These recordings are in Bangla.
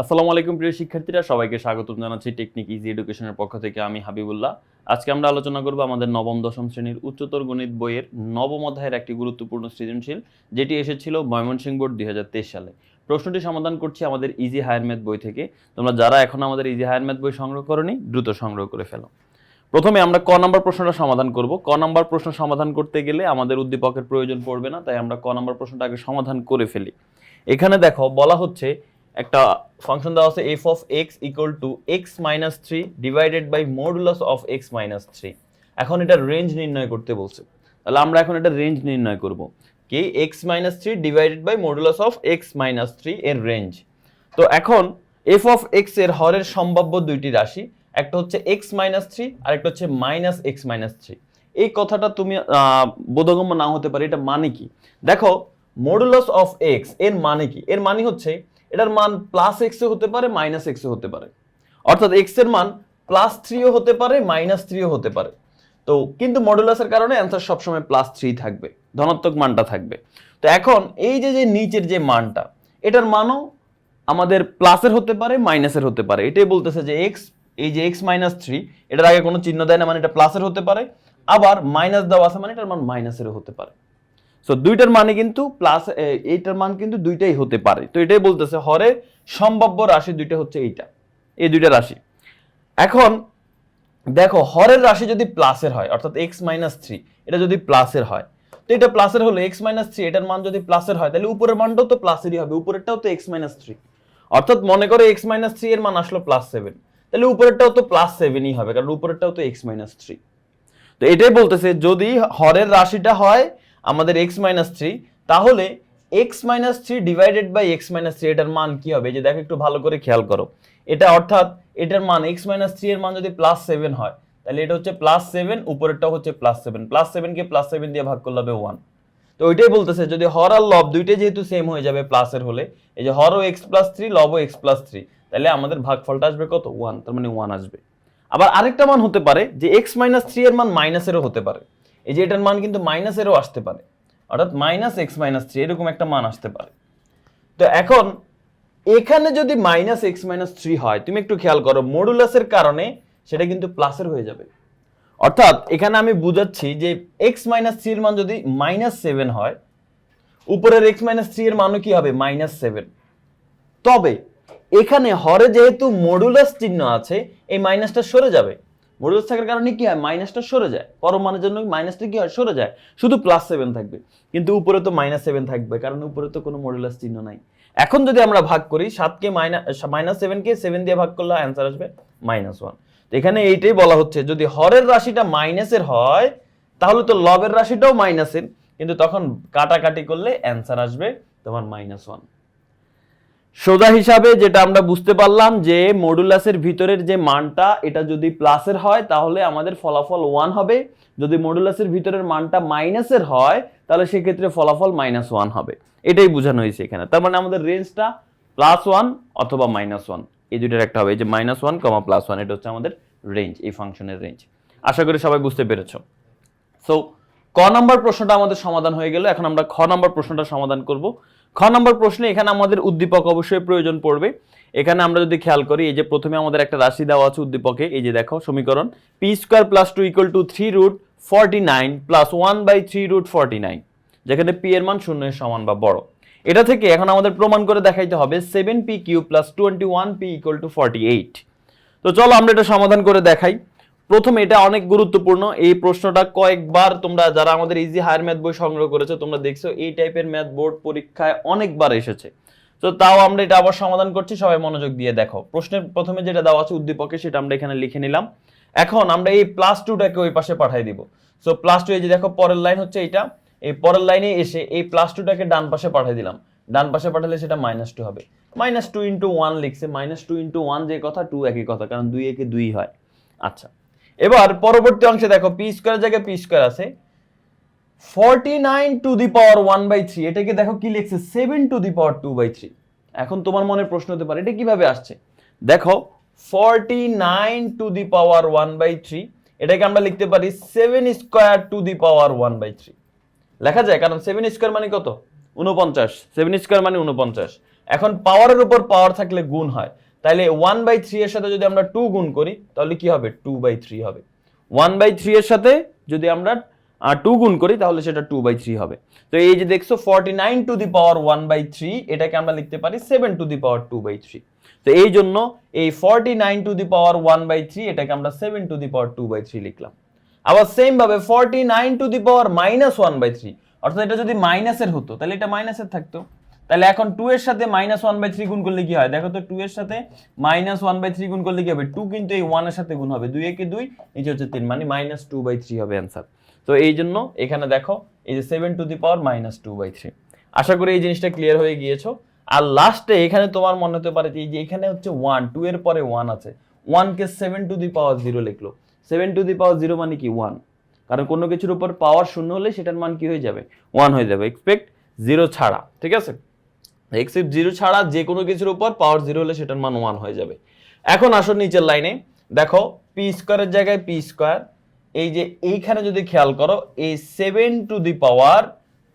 আসসালামু আলাইকুম প্রিয় শিক্ষার্থীরা, সবাইকে স্বাগতম জানাচ্ছি টেকনিক ইজি এডুকেশনের পক্ষ থেকে আমি হাবিবুল্লাহ। আজকে আমরা আলোচনা করব আমাদের নবম, দশম শ্রেণির উচ্চতর গণিত বইয়ের নবম অধ্যায়ের একটি গুরুত্বপূর্ণ সৃজনশীল, যেটি এসেছিল ময়মনসিংহ বোর্ড দুই হাজার তেইশ সালে। প্রশ্নটি সমাধান করছি আমাদের ইজি হায়ার ম্যাথ বই থেকে। তোমরা যারা এখন আমাদের ইজি হায়ার ম্যাথ বই সংগ্রহ করনি, দ্রুত সংগ্রহ করে ফেলো। প্রথমে আমরা ক নাম্বার প্রশ্নটা সমাধান করব। ক নাম্বার প্রশ্ন সমাধান করতে গেলে আমাদের উদ্দীপকের প্রয়োজন পড়বে না, তাই আমরা ক নাম্বার প্রশ্নটা আগে সমাধান করে ফেলি। এখানে দেখো, বলা হচ্ছে একটা ফাংশন দেওয়া আছে F of X equal to X minus three divided by modulus of X minus three এখন এটা রেঞ্জ নির্ণয় করতে বলছে। তাহলে আমরা এখন এটা রেঞ্জ নির্ণয় করব। কি? X minus three divided by modulus of X minus three এর রেঞ্জ তো এখন এফ অফ এক্সের হরের সম্ভাব্য দুইটি রাশি, একটা হচ্ছে এক্স মাইনাস থ্রি আর একটা হচ্ছে মাইনাস এক্স মাইনাস থ্রি এই কথাটা তুমি বোধগম্য না হতে পারে, এটা মানে কি? দেখো মডুলাস অফ এক্সের মানে কি? এর মানে হচ্ছে এটার মান প্লাস এক্সও হতে পারে মাইনাস এক্সও হতে পারে। অর্থাৎ এক্সের মান প্লাস থ্রিও হতে পারে মাইনাস থ্রিও হতে পারে। তো কিন্তু মডুলাসের কারণে অ্যান্সার সবসময় প্লাস থ্রি থাকবে, ধনাত্মক মানটা থাকবে। তো এখন এই যে যে নিচের যে মানটা, এটার মানও আমাদের প্লাসের হতে পারে মাইনাসের হতে পারে। এটাই বলতেছে যে এক্স এই যে এক্স মাইনাস থ্রি এটার আগে কোনো চিহ্ন দেয় না মানে এটা প্লাসের হতে পারে। আবার মাইনাস দেওয়া আছে মানে এটার মান মাইনাসেরও হতে পারে। সো দুইটার মানে কিন্তু প্লাস এইটার মান কিন্তু দুইটাই হতে পারে। তো এটাই বলতেছে, হরে সম্ভাব্য রাশি দুইটা হচ্ছে এইটা, এই দুইটা রাশি। এখন দেখো, হরের রাশি যদি প্লাসের হয়, অর্থাৎ এক্স মাইনাস থ্রি এটা যদি প্লাসের হয়, তো এটা প্লাসের হলো এক্স মাইনাস থ্রি এটার মান যদি প্লাসের হয়, তাহলে উপরের মানটাও তো প্লাসেরই হবে, উপরেরটাও তো এক্স মাইনাস থ্রি অর্থাৎ মনে করো এক্স মাইনাস থ্রি এর মান আসলো প্লাস সেভেন তাহলে উপরেরটাও তো প্লাস সেভেনই হবে, কারণ উপরেরটাও তো এক্স মাইনাস থ্রি তো এটাই বলতেছে, যদি হরের রাশিটা হয় আমাদের এক্স মাইনাস থ্রি তাহলে X minus three divided by X minus three এটার মান কি হবে? যে দেখো, একটু ভালো করে খেয়াল করো। এটা অর্থাৎ এটার মান এক্স মাইনাস থ্রি এর মান যদি প্লাস সেভেন হয়, তাহলে এটা হচ্ছে প্লাস সেভেন উপরেরটা হচ্ছে প্লাস সেভেন প্লাস সেভেনকে প্লাস সেভেন দিয়ে ভাগ করলে হবে ওয়ান তো ওইটাই বলতেছে, যদি হর আর লব দুইটাই যেহেতু সেম হয়ে যাবে প্লাসের হলে, এই যে হরও এক্স প্লাস থ্রি লবও এক্স প্লাস থ্রি তাহলে আমাদের ভাগফলটা আসবে কত? ওয়ান তার মানে ওয়ান আসবে। আবার আরেকটা মান হতে পারে, যে এক্স মাইনাস থ্রি এর মান মাইনাসেরও হতে পারে। এই যে এটার মান কিন্তু মাইনাসেরও আসতে পারে। অর্থাৎ মাইনাস এক্স মাইনাস থ্রি এরকম একটা মান আসতে পারে। তো এখন, এখানে যদি মাইনাস এক্স মাইনাস থ্রি হয়, তুমি একটু খেয়াল করো মডুলাসের কারণে সেটা কিন্তু প্লাসের হয়ে যাবে। অর্থাৎ, এখানে আমি বুঝাচ্ছি যে এক্স মাইনাস থ্রির মান যদি মাইনাস সেভেন হয়, উপরের এক্স মাইনাস থ্রি এর মানও কি হবে? মাইনাস সেভেন তবে, এখানে হরে যেহেতু মডুলাস চিহ্ন আছে, এই মাইনাসটা সরে যাবে। মডুলাস থাকার কারণে কি হয়? মাইনাসটা সরে যায়। পরম মানের জন্য মাইনাসটা কি হয়? সরে যায়। শুধু প্লাস সেভেন থাকবে। কিন্তু উপরে তো মাইনাস সেভেন থাকবে, কারণ উপরে তো কোনো মডুলাস চিহ্ন নাই। এখন যদি আমরা ভাগ করি সাতকে মাইনাস মাইনাস সেভেনকে সেভেন দিয়ে ভাগ করলে অ্যান্সার আসবে মাইনাস ওয়ান এখানে এইটাই বলা হচ্ছে, যদি হরের রাশিটা মাইনাসের হয়, তাহলে তো লবের রাশিটাও মাইনাসের কিন্তু তখন কাটাকাটি করলে অ্যান্সার আসবে তোমার মাইনাস ওয়ান সোজা হিসাবে যেটা আমরা বুঝতে পারলাম যে মডুলাসের ভিতরের যে মানটা, এটা যদি প্লাসের হয়, তাহলে আমাদের ফলাফল ওয়ান হবে। যদি মডুলাসের ভিতরের মানটা মাইনাসের হয়, তাহলে সেক্ষেত্রে ফলাফল মাইনাস ওয়ান হবে। এটাই বোঝানো হয়েছে এখানে। তার মানে আমাদের রেঞ্জটা প্লাস ওয়ান অথবা মাইনাস ওয়ান। এই দুইটার একটা হবে। এই যে minus one comma plus one, এটা হচ্ছে আমাদের রেঞ্জ, এই ফাংশনের রেঞ্জ। আশা করি সবাই বুঝতে পেরেছ। সো ক নম্বর প্রশ্নটা আমাদের সমাধান হয়ে গেল। এখন আমরা খ নম্বর প্রশ্নটা সমাধান করব। খ নম্বর প্রশ্নে এখানে আমাদের উদ্দীপক অবশ্যই প্রয়োজন পড়বে। এখানে আমরা যদি খেয়াল করি, এই যে প্রথমে আমাদের একটা রাশি দেওয়া আছে উদ্দীপকে, এই যে দেখো সমীকরণ P square plus two equal to three root forty nine plus one by three root forty nine যেখানে পি এর মান শূন্যের সমান বা বড়। এটা থেকে এখন আমাদের প্রমাণ করে দেখাইতে হবে seven P Q plus twenty one P equal to forty eight তো চলো আমরা এটা সমাধান করে দেখাই। প্রথমে এটা অনেক গুরুত্বপূর্ণ, এই প্রশ্নটা কয়েকবার তোমরা যারা আমাদের ইজি হায়ার ম্যাথ বই সংগ্রহ করেছ, তোমরা দেখছ, এই টাইপের ম্যাথ বোর্ড পরীক্ষায় অনেকবার এসেছে। তো তাও আমরা এটা আবার সমাধান করছি, সবাই মনোযোগ দিয়ে দেখো। প্রশ্নের প্রথমে যেটা দেওয়া আছে উদ্দীপকে, সেটা আমরা এখানে লিখে নিলাম। এখন আমরা এই প্লাস টুটাকে ওই পাশে পাঠিয়ে দিব। সো প্লাস টু এই যে দেখো, পরের লাইন হচ্ছে এইটা। এই পরের লাইনে এসে এই প্লাস টুটাকে ডান পাশে পাঠিয়ে দিলাম। ডান পাশে পাঠালে সেটা মাইনাস টু হবে। মাইনাস টু ইন্টু ওয়ান লিখছে। মাইনাস টু ইন্টু ওয়ান যে কথা টু একই কথা, কারণ দুই একে দুই হয়। আচ্ছা। এবার পরবর্তী অংশে দেখো পি স্কোয়ার জায়গায় পি স্কোয়ার আছে। Forty nine to the power one by three এটাকে দেখো কি লিখছে? Seven to the power two by three এখন তোমার মনে প্রশ্ন হতে পারে, এটা কীভাবে আসছে? দেখো forty nine to the power one by three এটাকে আমরা লিখতে পারি seven square to the power one by three লেখা যায়, কারণ সেভেন স্কোয়ার মানে কত? উনপঞ্চাশ সেভেন স্কোয়ার মানে উনপঞ্চাশ এখন পাওয়ারের উপর পাওয়ার থাকলে গুণ হয়। তাহলে ওয়ান বাই থ্রি এর সাথে যদি আমরা টু গুণ করি, তাহলে কি হবে? টু বাই থ্রি হবে। ওয়ান বাই থ্রি এর সাথে যদি আমরা টু গুণ করি, তাহলে সেটা টু বাই থ্রি হবে। তো এই যে দেখছ forty nine to the power one by three এটাকে আমরা লিখতে পারি seven to the power two by three তো এই জন্য এই forty nine to the power one by three এটাকে আমরা seven to the power two by three লিখলাম। আবার সেম ভাবে forty nine to the power minus one by three অর্থাৎ এটা যদি মাইনাসের হতো, তাহলে এটা মাইনাসের থাকতো। তাহলে এখন টু এর সাথে মাইনাস ওয়ান বাই থ্রি গুণ করলে কি হয়? দেখো তো টু এর সাথে মাইনাস ওয়ান বাই থ্রি গুণ করলে কি হবে? টু কিন্তু এই ওয়ানের সাথে গুণ হবে। দুই একে দুই নিচে হচ্ছে তিন মানে মাইনাস টু বাই থ্রি হবে অ্যান্সার তো এই জন্য এখানে দেখো, এই যে seven to the power minus two by three আশা করি এই জিনিসটা ক্লিয়ার হয়ে গিয়েছো। আর লাস্টে এখানে তোমার মনে হতে পারে যে এই যে এখানে হচ্ছে ওয়ান টু এর পরে ওয়ান আছে। ওয়ানকে seven to the power zero লিখলো। Seven to the power zero মানে কি? ওয়ান কারণ কোনো কিছুর উপর পাওয়ার শূন্য হলে সেটার মান কি হয়ে যাবে? ওয়ান হয়ে যাবে। এক্সপেক্ট জিরো ছাড়া। ঠিক আছে? এক্সেপ্ট জিরো ছাড়া যে কোনো কিছুর উপর পাওয়ার জিরো হলে সেটার মান ওয়ান হয়ে যাবে। এখন আসো নিচের লাইনে দেখো পি স্কোয়ারের জায়গায় পি স্কোয়ার এই যে এইখানে যদি খেয়াল করো, এই seven to the power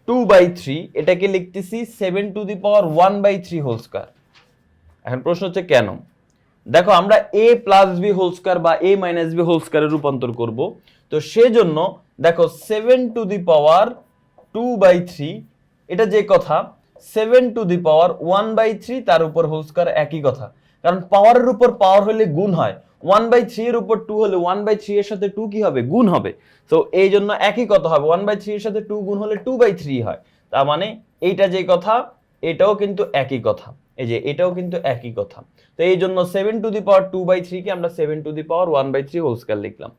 two by three এটাকে লিখতেছি seven to the power one by three whole square এখন প্রশ্ন হচ্ছে কেন? দেখো, আমরা A plus B whole square বা এ মাইনাস বি হোল স্কোয়ারে রূপান্তর করব। তো সেজন্য, দেখো seven to the power two by three এটা যে কথা seven to the power one by three তার উপর হোল স্কোয়ার একই কথা। কারণ পাওয়ারের উপর পাওয়ার হলে গুণ হয়। ওয়ান বাই থ্রি এর উপর টু হলে ওয়ান বাই থ্রি এর সাথে টু কি হবে? গুণ হবে। তো এই জন্য একই কথা হবে। ওয়ান বাই থ্রি এর সাথে টু গুণ হলে টু বাই থ্রি হয়। তার মানে এইটা যে কথা, এটাও কিন্তু একই কথা। এই যে এটাও কিন্তু একই কথা। তো এই জন্য seven to the power two by থ্রিকে আমরা seven to the power one by three whole square লিখলাম।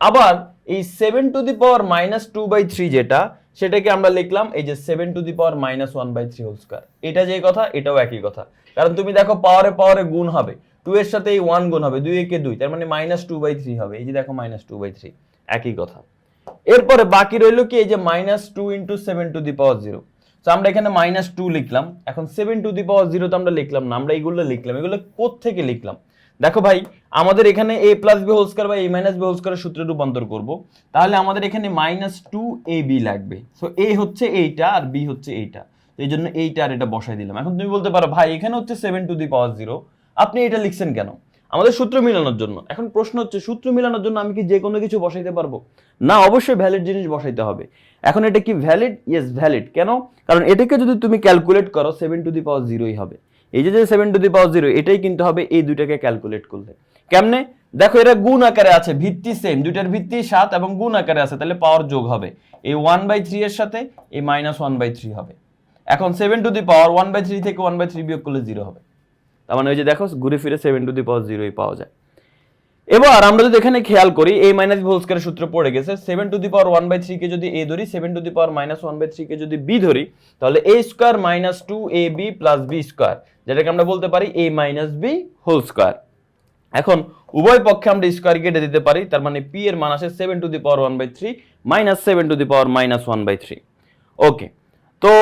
আবার এই seven to the power minus two by three যেটা সেটাকে আমরা লিখলাম এই যে seven to the power minus one by three whole square এটা যে কথা, এটাও একই কথা। কারণ তুমি দেখো পাওয়ারে পাওয়ারে গুণ হবে। টু এর সাথে এই ওয়ান গুণ হবে, দুই একে দুই, তার মানে মাইনাস টু বাই থ্রি হবে। এই যে দেখো মাইনাস টু বাই থ্রি একই কথা। এরপরে বাকি রইল কি, এই যে minus two into seven to the power zero তো আমরা এখানে মাইনাস টু লিখলাম। এখন seven to the power zero তো আমরা লিখলাম না, আমরা এইগুলো লিখলাম। এগুলো থেকে লিখলাম? দেখো ভাই, আমাদের এখানে A plus B whole square বা এ মাইনাস বি হোল সূত্রে রূপান্তর করব। তাহলে আমাদের এখানে মাইনাস টু এ বি লাগবে। সো এ হচ্ছে এইটা আর বি হচ্ছে এইটা। এই জন্য এইটা আর এটা বসাই দিলাম। এখন তুমি বলতে পারো, ভাই, এখানে হচ্ছে seven to the power zero আপনি এটা লিখছেন কেন? আমাদের সূত্র মিলানোর জন্য। এখন প্রশ্ন হচ্ছে, সূত্র মিলানোর জন্য আমি কি যে কোনো কিছু বসাইতে পারব? না, অবশ্যই ভ্যালিড জিনিস বসাইতে হবে। এখন এটা কি ভ্যালিড ইয়েস ভ্যালিড কেন? কারণ এটাকে যদি তুমি ক্যালকুলেট করো সেভেন টু দি পাওয়ার জিরোই হবে। এই যে যে seven to the power zero এটাই কিন্তু হবে এই দুইটাকে ক্যালকুলেট করলে। কেমনে? দেখো এরা গুণ আকারে আছে, ভিত্তি সেম দুইটার ভিত্তি সাত এবং গুণ আকারে আছে, তাহলে পাওয়ার যোগ হবে। এই ওয়ান বাই থ্রি এর সাথে এই মাইনাস ওয়ান বাই থ্রি হবে। এখন seven to the power one by three থেকে ওয়ান বাই থ্রি বিয়োগ করলে জিরো হবে। তার মানে ওই যে দেখো, ঘুরে ফিরে সেভেন টু দি পাওয়ার জিরোই পাওয়া যায়। এবার আমরা যদি এখানে খেয়াল করি এই মাইনাস হোল স্কয়ারের সূত্র পড়ে গেছে seven to the power one by three কে যদি এ ধরি seven to the power minus one by three কে যদি বি ধরি, তাহলে A square minus two A B plus B square যেটাকে আমরা বলতে পারি A minus B whole square এখন উভয় পক্ষে আমরা স্কোয়ার কেটে দিতে পারি, তার মানে পি এর মান আসে seven to the power one by three minus seven to the power minus one by three okay তো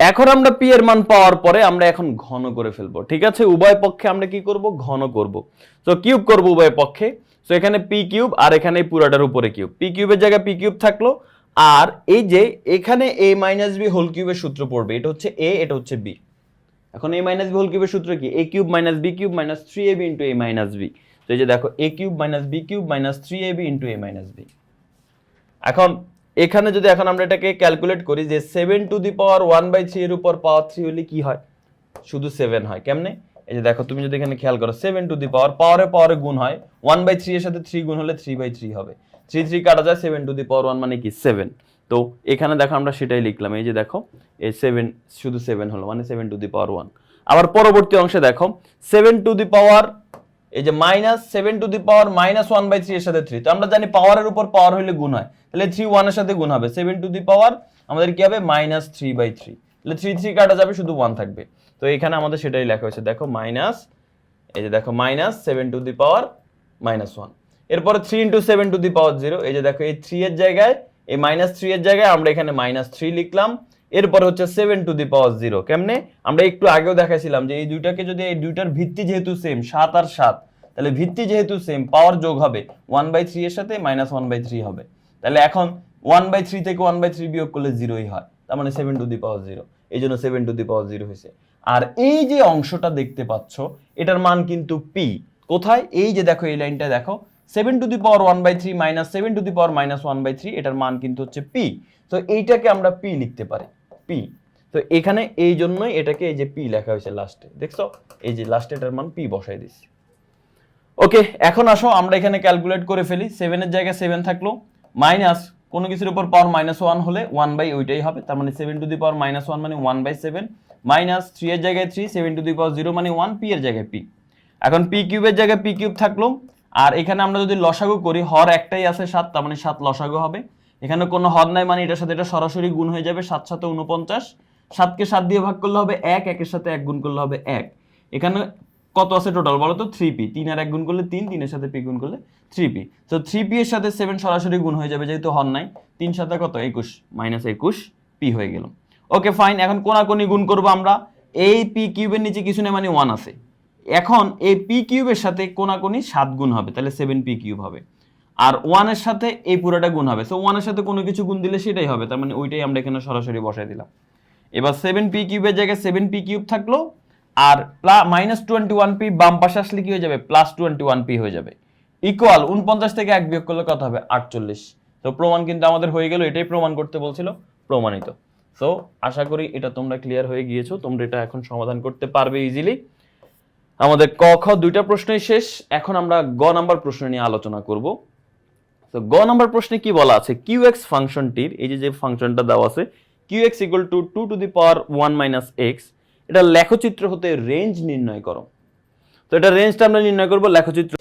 এখন আমরা পি এর মান পাওয়ার পরে আমরা এখন ঘন করে ফেলব, ঠিক আছে? উভয় পক্ষে আমরা কি করব? ঘন করব। তো কিউব করব উভয় পক্ষে। তো এখানে পি কিউব আর এখানে পুরাটার উপরে কিউব পি কিউবের জায়গায় পি কিউব থাকল। আর এই যে এখানে এ মাইনাস বি হোল কিউবের সূত্র পড়বে, এটা হচ্ছে এ এটা হচ্ছে বি এখন এ মাইনাস বি হোল কিউবের সূত্র কি? A cube minus B cube minus three A B into A minus B তো এই যে দেখো A cube minus B cube minus three A B into A minus B এখন এখানে যদি এখন আমরা এটাকে ক্যালকুলেট করি যে seven to the power one by three এর উপর পাওয়ার থ্রি হলে কি হয়? শুধু সেভেন হয়, কেমনে? এই যে দেখো, তুমি যদি এখানে খেয়াল করো সেভেন টু দি পাওয়ার পাওয়ারে পাওয়ারে গুণ হয় ওয়ান বাই থ্রি এর সাথে থ্রি গুণ হলে থ্রি বাই থ্রি হবে। থ্রি থ্রি কাটা যায় seven to the power one মানে কি? সেভেন তো এখানে দেখো আমরা সেটাই লিখলাম, এই যে দেখো, এই সেভেন শুধু সেভেন হলো মানে seven to the power one আবার পরবর্তী অংশে দেখো সেভেন টু দি পাওয়ার এই যে minus seven to the power minus one by three এর সাথে থ্রি তো আমরা জানি পাওয়ারের উপর পাওয়ার হলে গুণ হয়। তাহলে থ্রি ওয়ানের সাথে গুণ হবে। সেভেন টু দি পাওয়ার আমাদের কি হবে? মাইনাস থ্রি বাই থ্রি তাহলে থ্রি থ্রি কাটা যাবে, শুধু ওয়ান থাকবে। তো এখানে আমাদের সেটাই লেখা হয়েছে। দেখো মাইনাস এই যে দেখো minus seven to the power minus one এরপরে three into seven to the power zero এই যে দেখো, এই থ্রি এর জায়গায়, এই মাইনাস থ্রি এর জায়গায় আমরা এখানে মাইনাস থ্রি লিখলাম। এরপরে হচ্ছে seven to the power zero কেমনে? আমরা একটু আগেও দেখাইছিলাম যে এই দুইটাকে যদি এই দুইটার ভিত্তি যেহেতু সেম সাত আর সাত, তাহলে ভিত্তি যেহেতু সেম পাওয়ার যোগ হবে ওয়ান বাই থ্রি এর সাথে মাইনাস ওয়ান বাই থ্রি হবে। তাহলে এখন ওয়ান বাই থ্রি থেকে ওয়ান বাই থ্রি বিয়োগ করলে জিরোই হয়, তার মানে seven to the power zero এই জন্য seven to the power zero হয়েছে। আর এই যে অংশটা দেখতে পাচ্ছ, এটার মান কিন্তু পি কোথায়? এই যে দেখো, এই লাইনটা দেখো seven to the power one by three minus seven to the power minus one by three এটার মান কিন্তু হচ্ছে পি তো এইটাকে আমরা পি লিখতে পারি পি তো এখানে এই জন্যই এটাকে এই যে পি লেখা হয়েছে লাস্টে দেখছ? এই যে লাস্টে এটার মান পি বসাই দিচ্ছি ওকে, এখন আসো, আমরা এখানে ক্যালকুলেট করে ফেলি। সেভেনের জায়গায় সেভেন থাকল মাইনাস কোনো কিছুর উপর পাওয়ার মাইনাস ওয়ান হলে ওয়ান বাই ওইটাই হবে, তার মানে seven to the power minus one মানে one by seven minus three এর জায়গায় three seven to the power zero মানে ওয়ান পি এর জায়গায় পি এখন পি কিউবের জায়গায় পি কিউব থাকল আর এখানে আমরা যদি লসাগু করি, হর একটাই আছে সাত, তার মানে সাত লসাগু হবে। এখানে কোনো হর নাই মানে এটার সাথে এটা সরাসরি গুণ হয়ে যাবে, সাত সাথে উনপঞ্চাশ সাতকে সাত দিয়ে ভাগ করলে হবে এক, একের সাথে এক গুণ করলে হবে এক। এখানে কত আছে টোটাল বলো তো? থ্রি পি তিন আর এক গুণ করলে তিন, তিনের সাথে পি গুণ করলে থ্রি পি তো থ্রি পি এর সাথে সেভেন সরাসরি গুণ হয়ে যাবে যেহেতু হর নাই। তিন সাথে কত? একুশ মাইনাস একুশ পি হয়ে গেল। ওকে ফাইন এখন কোনাকুনি গুণ করব আমরা। এই পি কিউবের নিচে কিছু নেই মানে ওয়ান আছে। এখন এই পি কিউবের সাথে কোনাকুনি সাত গুণ হবে, তাহলে সেভেন পি কিউব হবে। আর ওয়ানের সাথে এই পুরোটা গুণ হবে। সো ওয়ানের সাথে কোনো কিছু গুণ দিলে সেটাই হবে, তার মানে ওইটাই আমরা এখানে সরাসরি বসাই দিলাম। এবার সেভেন পি কিউবের জায়গায় সেভেন পি কিউব থাকল, আর মাইনাস টোয়েন্টি ওয়ান পি বাম পাশে আসলে কি হয়ে যাবে? প্লাস টোয়েন্টি ওয়ান পি হয়ে যাবে। ইকুয়াল উনপঞ্চাশ থেকে এক বিয়োগ করলে কত হবে? আটচল্লিশ। তো প্রমাণ কিন্তু আমাদের হয়ে গেল, এটাই প্রমাণ করতে বলছিল, প্রমাণিত। সো আশা করি এটা তোমরা ক্লিয়ার হয়ে গিয়েছো, তোমরা এটা এখন সমাধান করতে পারবে ইজিলি আমাদের ক, খ দুইটা প্রশ্নই শেষ। এখন আমরা গ নাম্বার প্রশ্ন নিয়ে আলোচনা করব। তো গ নাম্বার প্রশ্নে কি বলা আছে? কিউ এক্স ফাংশনটির, এই যে যে ফাংশনটা দেওয়া আছে, Q X equal to two to the power one minus X এটা লেখচিত্র হতে রেঞ্জ নির্ণয় করো। তো এটা রেঞ্জটা আমরা নির্ণয় করব লেখচিত্র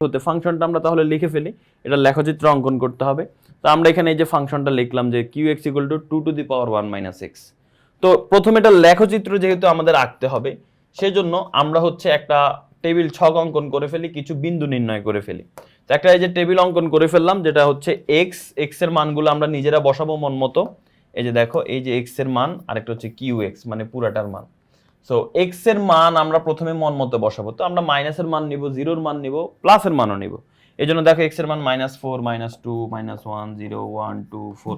হতে ফাংশনটা আমরা তাহলে লিখে ফেলি। এটা লেখচিত্র অঙ্কন করতে হবে। তো আমরা এখানে এই যে ফাংশনটা লিখলাম যে Q X equal to two to the power one minus X তো প্রথমে এটা লেখচিত্র যেহেতু আমাদের আঁকতে হবে, সেজন্য আমরা হচ্ছে একটা টেবিল ছক অঙ্কন করে ফেলি, কিছু বিন্দু নির্ণয় করে ফেলি। তো একটা এই যে টেবিল অঙ্কন করে ফেললাম, যেটা হচ্ছে এক্স এক্সের মানগুলো আমরা নিজেরা বসাবো মন মতো। এই যে দেখো, এই যে এক্সের মান, আরেকটা হচ্ছে কিউ এক্স মানে পুরাটার মান। সো এক্সের মান আমরা প্রথমে মন মতো বসাবো। তো আমরা মাইনাসের মান নিব জিরোর মান নিব প্লাসের মানও নিব। এই জন্য দেখো এক্সের মান minus four minus two minus one zero one two four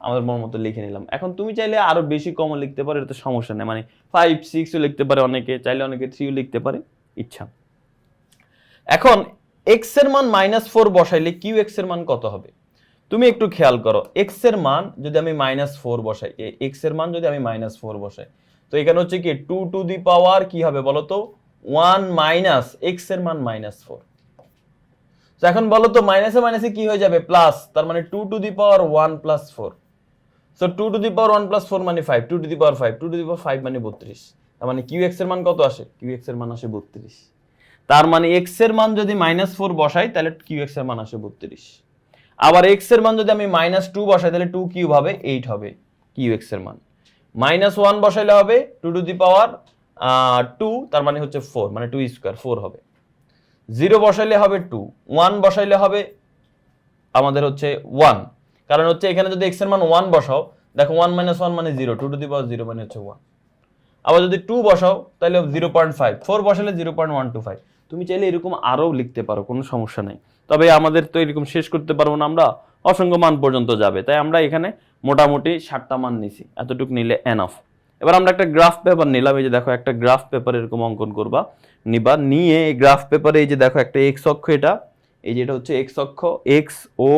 আমাদের মন মতো লিখে নিলাম। এখন তুমি চাইলে আরও বেশি কমও লিখতে পারো এটা সমস্যা নেই। মানে ফাইভ সিক্সও লিখতে পারে অনেকে, চাইলে অনেকে থ্রিও লিখতে পারে। ইচ্ছা। এখন এক্সের মান মাইনাস ফোর বসাইলে কিউ এক্সের মান কত হবে? তুমি একটু খেয়াল করো এক্সের মান যদি আমি মাইনাস ফোর বসাই এক্সের মান যদি আমি মাইনাস ফোর বসাই তো এখানে হচ্ছে কি টু টু দি পাওয়ার কি হবে বলো তো ওয়ান মাইনাস এক্সের মান মাইনাস ফোর তো এখন বলো তো মাইনাসে মাইনাসে কি হয়ে যাবে? প্লাস তার মানে two to the power one plus four so two to the power one plus four মানে five two to the power five two to the power five মানে বত্রিশ। তার মানে কিউ এক্সের মান কত আসে? কিউ এক্সের মান আসে বত্রিশ। তার মানে এক্সের মান যদি মাইনাস ফোর বসাই, তাহলে কিউ এক্সের মান আসে বত্রিশ। আবার এক্সের মান যদি আমি মাইনাস টু বসাই, তাহলে টু কিউব হবে এইট হবে কিউ এক্সের মান। মাইনাস ওয়ান বসাইলে হবে two to the power two, তার মানে হচ্ছে ফোর মানে টু স্কোয়ার, ফোর হবে। জিরো বসাইলে হবে টু, ওয়ান বসাইলে হবে আমাদের হচ্ছে ওয়ান। কারণ হচ্ছে এখানে যদি এক্সের মান ওয়ান বসাও, দেখো ওয়ান মাইনাস ওয়ান মানে zero, two to the power zero মানে হচ্ছে ওয়ান। আবার যদি টু বসাও, তাহলে জিরো পয়েন্ট ফাইভ, ফোর বসালে zero point one two five. তুমি চাইলে এরকম আরও লিখতে পারো, কোনো সমস্যা নেই। তবে আমাদের তো এরকম শেষ করতে পারব না আমরা, অসংখ্য মান পর্যন্ত যাবে। তাই আমরা এখানে মোটামুটি ষাটটা মান নিছি। এতটুকু নিলে এনাফ এবার আমরা একটা গ্রাফ পেপার নিলাম, এই যে দেখো একটা গ্রাফ পেপার এরকম অঙ্কন করবা। নিবা, নিয়ে এই গ্রাফ পেপারে এই যে দেখো একটা এক্স অক্ষ এটা। এই যে এটা হচ্ছে এক্স অক্ষ এক্স ও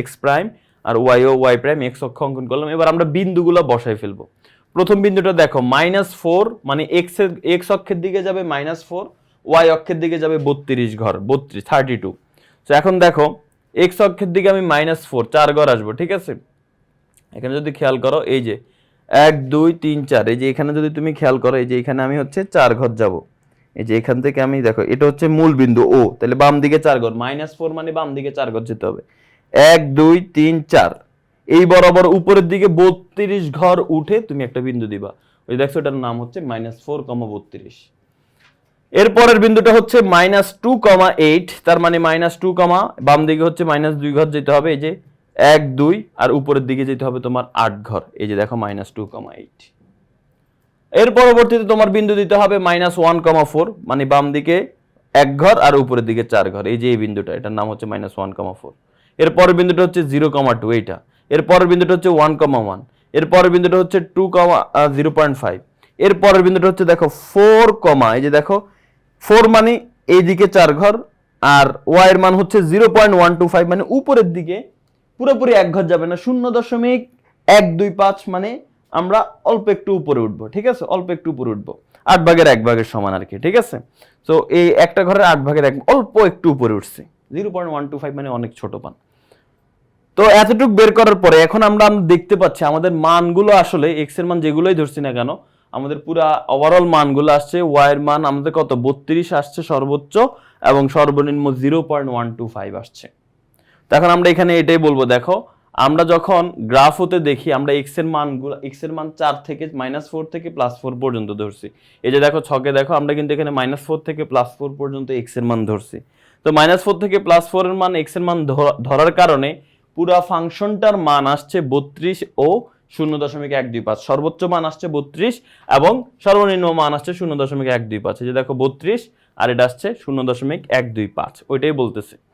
এক্স প্রাইম আর ওয়াই ও ওয়াই প্রাইম এক্স অক্ষ অঙ্কন করলাম। এবার আমরা বিন্দুগুলো বসাই ফেলব। প্রথম বিন্দুটা দেখো মাইনাস ফোর মানে এক্সের এক্স অক্ষের দিকে যাবে মাইনাস ফোর ওয়াই অক্ষের দিকে যাবে বত্রিশ ঘর, বত্রিশ থার্টি টু তো এখন দেখো এক্স অক্ষের দিকে আমি মাইনাস ফোর চার ঘর আসব, ঠিক আছে? এখানে যদি খেয়াল করো, এই যে এক, দুই, তিন, চার, এই যে এখানে যদি তুমি খেয়াল করো, এই যে এখানে আমি হচ্ছে চার ঘর যাব। এই যে এখান থেকে আমি দেখো, এটা হচ্ছে মূল বিন্দু ও তাহলে বাম দিকে চার ঘর মাইনাস ফোর মানে বাম দিকে চার ঘর যেতে হবে। এক, দুই, তিন, চার, এই বরাবর উপরের দিকে বত্রিশ ঘর উঠে তুমি একটা বিন্দু দিবা। ওই দেখছ, এটার নাম হচ্ছে মাইনাস ফোর কমা বত্রিশ। এরপরের বিন্দুটা হচ্ছে মাইনাস টু কমা এইট তার মানে মাইনাস টু কমা বাম দিকে হচ্ছে মাইনাস দুই ঘর যেতে হবে, এই যে এক, দুই, আর উপরের দিকে যেতে হবে তোমার আট ঘর। এই যে দেখো মাইনাস টু কমা এইট এর পরবর্তীতে তোমার বিন্দু দিতে হবে মাইনাস ওয়ান কমা ফোর মানে বাম দিকে এক ঘর আর উপরের দিকে চার ঘর। এই যে এই বিন্দুটা, এটার নাম হচ্ছে মাইনাস ওয়ান কমা ফোর এর পরের বিন্দুটা হচ্ছে জিরো কমা টু এইটা। এর পরের বিন্দুটা হচ্ছে ওয়ান কমা ওয়ানের পরের বিন্দুটা হচ্ছে two comma zero point five এর পরের বিন্দুটা হচ্ছে দেখো ফোর কমা এই যে দেখো ফোর মানে এইদিকে চার ঘর, আর ওয়াই এর মান হচ্ছে zero point one two five মানে উপরের দিকে পুরোপুরি এক ঘর যাবে না। শূন্য দশমিক এক দুই পাঁচ মানে আমরা অল্প একটু উপরে উঠবো, ঠিক আছে? অল্প একটু উপরে উঠবো। আট ভাগের এক ভাগের সমান আর কি, ঠিক আছে? তো এই একটা ঘরের আট ভাগের এক, অল্প একটু উপরে উঠছে। Zero point one two five মানে অনেক ছোট পান। তো এতটুকু বের করার পরে এখন আমরা দেখতে পাচ্ছি আমাদের মানগুলো আসলে এক্সের মান যেগুলোই ধরছি না কেন, আমাদের পুরা ওভারঅল মানগুলো আসছে ওয়াই এর মান আমাদের কত? বত্রিশ আসছে সর্বোচ্চ এবং সর্বনিম্ন zero point one two five আসছে। তো এখন আমরা এখানে এটাই বলব, দেখো, আমরা যখন গ্রাফ হতে দেখি, আমরা এক্সের মানগুলো এক্সের মান চার থেকে মাইনাস ফোর থেকে প্লাস ফোর পর্যন্ত ধরছি। এই যে দেখো, ছকে দেখো, আমরা কিন্তু এখানে মাইনাস ফোর থেকে প্লাস ফোর পর্যন্ত এক্সের মান ধরছি। তো মাইনাস ফোর থেকে প্লাস ফোর এর মান এক্সের মান ধরা- ধরার কারণে পুরা ফাংশনটার মান আসছে বত্রিশ ও শূন্য দশমিক এক দুই পাঁচ। সর্বোচ্চ মান আসছে বত্রিশ এবং সর্বনিম্ন মান আসছে শূন্য দশমিক এক দুই পাঁচ। এই যে দেখো, বত্রিশ, আর এটা আসছে শূন্য দশমিক এক দুই পাঁচ। ওইটাই বলতেছে।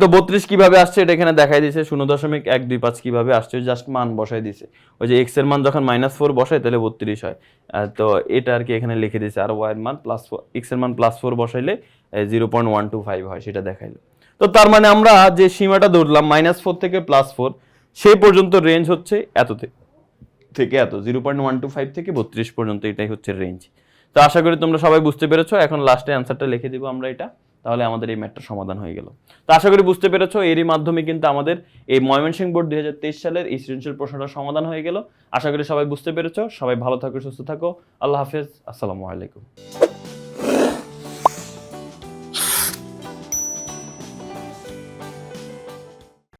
তো বত্রিশ কীভাবে আসছে এটা এখানে দেখাই দিয়েছে, শূন্য দশমিক এক দুই পাঁচ কীভাবে আসছে জাস্ট মান বসাই দিছে ওই যে এক্সের মান যখন মাইনাস ফোর বসায়, তাহলে বত্রিশ হয়। তো এটা আর কি এখানে লিখে দিয়েছে, আর ওয়াই এর মান প্লাস ফোর এক্সের মান plus four বসাইলে zero point one two five হয়, সেটা দেখাইলো। তো তার মানে আমরা যে সীমাটা ধরলাম মাইনাস ফোর থেকে প্লাস ফোর সেই পর্যন্ত রেঞ্জ হচ্ছে এত থেকে এত zero point one two five থেকে বত্রিশ পর্যন্ত এটাই হচ্ছে রেঞ্জ তো আশা করি তোমরা সবাই বুঝতে পেরেছ, এখন লাস্টে অ্যান্সারটা লিখে দিব আমরা এটা। তাহলে আমাদের এই ম্যাটটা সমাধান হয়ে গেল। তো আশা করি বুঝতে পেরেছ, এরই মাধ্যমে কিন্তু আমাদের এই ময়মনসিংহ বোর্ড দুই হাজার তেইশ সালের এই সৃজনশীল প্রশ্নটা সমাধান হয়ে গেল। আশা করি সবাই বুঝতে পেরেছ, সবাই ভালো থাকো, সুস্থ থাকো। আল্লাহ হাফেজ, আসসালামু আলাইকুম।